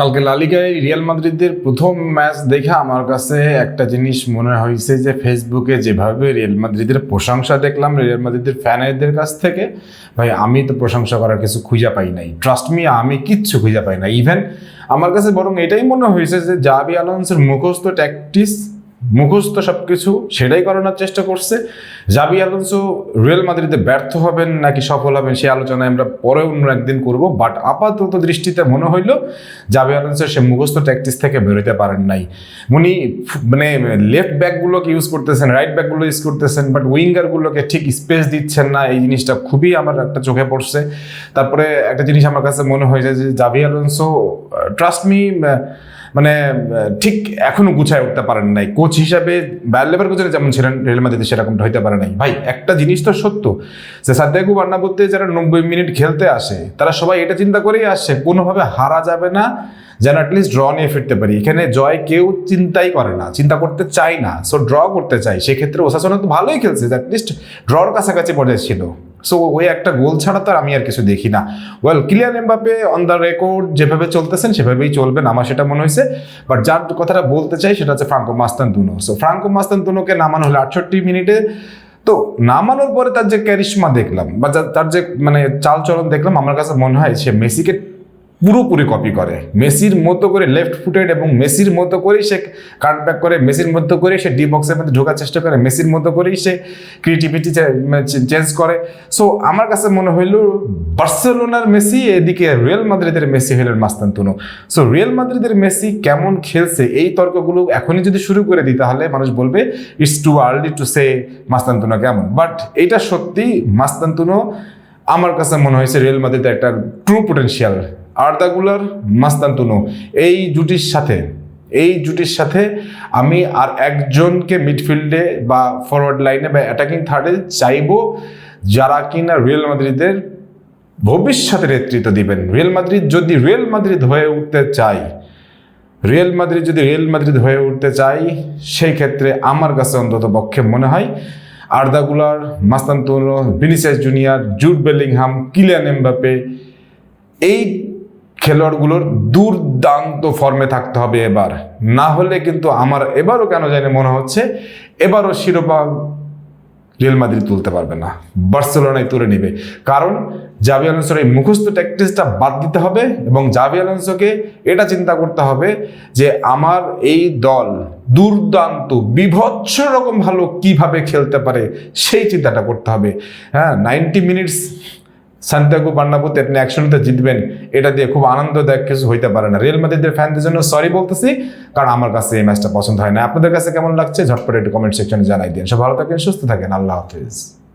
কালকে লালিগায় রিয়াল মাদ্রিদের প্রথম ম্যাচ দেখে আমার কাছে একটা জিনিস মনে হয়েছে যে ফেসবুকে যেভাবে রিয়াল মাদ্রিদের প্রশংসা দেখলাম, রিয়াল মাদ্রিদের ফ্যানেদের কাছ থেকে, ভাই, আমি তো প্রশংসা করার কিছু খুঁজে পাই নাই। ট্রাস্ট মি আমি কিচ্ছু খুঁজে পাই না ইভেন আমার কাছে বরং এটাই মনে হয়েছে যে জাবি আলোন্সের মুখস্থ ট্যাকটিস মুখস্থ সব কিছু সেটাই করানোর চেষ্টা করছে। জাবি আলোনসো রিয়েল মাদ্রিদে ব্যর্থ হবেন নাকি সফল হবেন সেই আলোচনায় আমরা পরে অন্য একদিন করব বাট আপাতত দৃষ্টিতে মনে হইল জাবি আলোনসো সে মুখস্থ ট্যাকটিস থেকে বেরোতে পারেন নাই। উনি মানে লেফট ব্যাকগুলোকে ইউজ করতেছেন রাইট ব্যাকগুলো ইউজ করতেছেন বাট উইঙ্গারগুলোকে ঠিক স্পেস দিচ্ছেন না। এই জিনিসটা খুবই আমার একটা চোখে পড়ছে। তারপরে একটা জিনিস আমার কাছে মনে হয়েছে যে জাবি আলোনসো ট্রাস্ট মি মানে ঠিক এখনও গুছায় উঠতে পারেন নাই। কোচ হিসাবে ব্যাল লেবার কোচের যেমন ছিলেন রিয়েল মাদ্রিদে সেরকমটা হইতে পারে নাই। ভাই, একটা জিনিস তো সত্য, যে সাদ্দাকু বান্নাবুতে যারা নব্বই মিনিট খেলতে আসে, তারা সবাই এটা চিন্তা করেই আসছে, কোনোভাবে হারা যাবে না, যেন অ্যাটলিস্ট ড্র নিয়ে ফিরতে পারি। এখানে জয় কেউ চিন্তাই করে না, চিন্তা করতে চায় না। সো ড্র করতে চাই সেক্ষেত্রে ওসাসনা তো ভালোই খেলছে অ্যাটলিস্ট ড্রর কাছাকাছি পর্যায়ে ছিল। সো ওই একটা গোল ছাড়া তো আমি আর কিছু দেখি না। Well clear Mbappe on the record যেভাবে চলতেছেন, সেভাবেই চলবেন আমার সেটা মনে হয়েছে। বাট যার কথাটা বলতে চাই সেটা হচ্ছে ফ্রাঙ্কো মাস্তান্তুনো সো ফ্রাঙ্কো মাস্তান্তুনোকে নামানো হলো আটষট্টি মিনিটে। তো নামানোর পরে তার যে ক্যারিশমা দেখলাম বা তার যে মানে চালচলন দেখলাম, আমার কাছে মনে হয় সে মেসিকে পুরোপুরি কপি করে। মেসির মতো করে লেফট ফুটেড এবং মেসির মতো করেই সে কাটব্যাক করে মেসির মতো করেই সে ডি বক্সের মধ্যে ঢোকার চেষ্টা করে মেসির মতো করেই সে ক্রিয়েটিভিটি চেঞ্জ করে। সো আমার কাছে মনে হইল বার্সেলোনার মেসি, এদিকে রিয়েল মাদ্রিদের মেসি হইলেন মাস্তান্তুনো। সো রিয়েল মাদ্রিদের মেসি কেমন খেলছে, এই তর্কগুলো এখনই যদি শুরু করে দিই, তাহলে মানুষ বলবে it's too early to say Mastantuono কেমন। বাট এটা সত্যি মাস্তান্তুনো, আমার কাছে মনে হয়েছে রিয়েল মাদ্রিদের একটা ট্রু পোটেনশিয়াল আর্দাগুলার মাস্তান্তুনো। এই জুটির সাথে, এই জুটির সাথে আমি আর একজনকে মিডফিল্ডে বা ফরওয়ার্ড লাইনে বা অ্যাটাকিং থার্ডে চাইব, যারা কিনা রিয়েল মাদ্রিদের ভবিষ্যতে নেতৃত্ব দিবেন। রিয়েল মাদ্রিদ যদি রিয়েল মাদ্রিদ হয়ে উঠতে চায় রিয়েল মাদ্রিদ যদি রিয়েল মাদ্রিদ হয়ে উঠতে চাই, সেই ক্ষেত্রে আমার কাছে অন্তত পক্ষে মনে হয় Arda Guler Mastantuono Vinicius Junior Jude Bellingham Kylian Mbappe এই খেলোয়াড়গুলোর দুর্দান্ত ফর্মে থাকতে হবে এবার। না হলে কিন্তু আমার এবারও কেন জানি মনে হচ্ছে, এবারও শিরোপা রিয়েল মাদ্রিদ তুলতে পারবে না। বার্সেলোনায় তুলে নেবে। কারণ জাভি আলোনসোর এই মুখস্থ ট্যাকটিসটা বাদ দিতে হবে এবং জাভি আলোনসোকে এটা চিন্তা করতে হবে যে আমার এই দল দুর্দান্ত, বিভৎস রকম ভালো কীভাবে খেলতে পারে সেই চিন্তাটা করতে হবে। হ্যাঁ নাইনটি মিনিটস সান্তিয়াগো বার্নাবুতে আপনি একশোতে জিতবেন। এটা দিয়ে খুব আনন্দদায়ক কিছু হইতে পারে না। রিয়েল মাদ্রিদের ফ্যানদের জন্য সরি বলতেছি, কারণ আমার কাছে এই ম্যাচটা পছন্দ হয় না। আপনাদের কাছে কেমন লাগছে? ঝটপট একটু কমেন্ট সেকশনে জানাই দিন। সব ভালো থাকেন, সুস্থ থাকেন। আল্লাহ হাফিজ।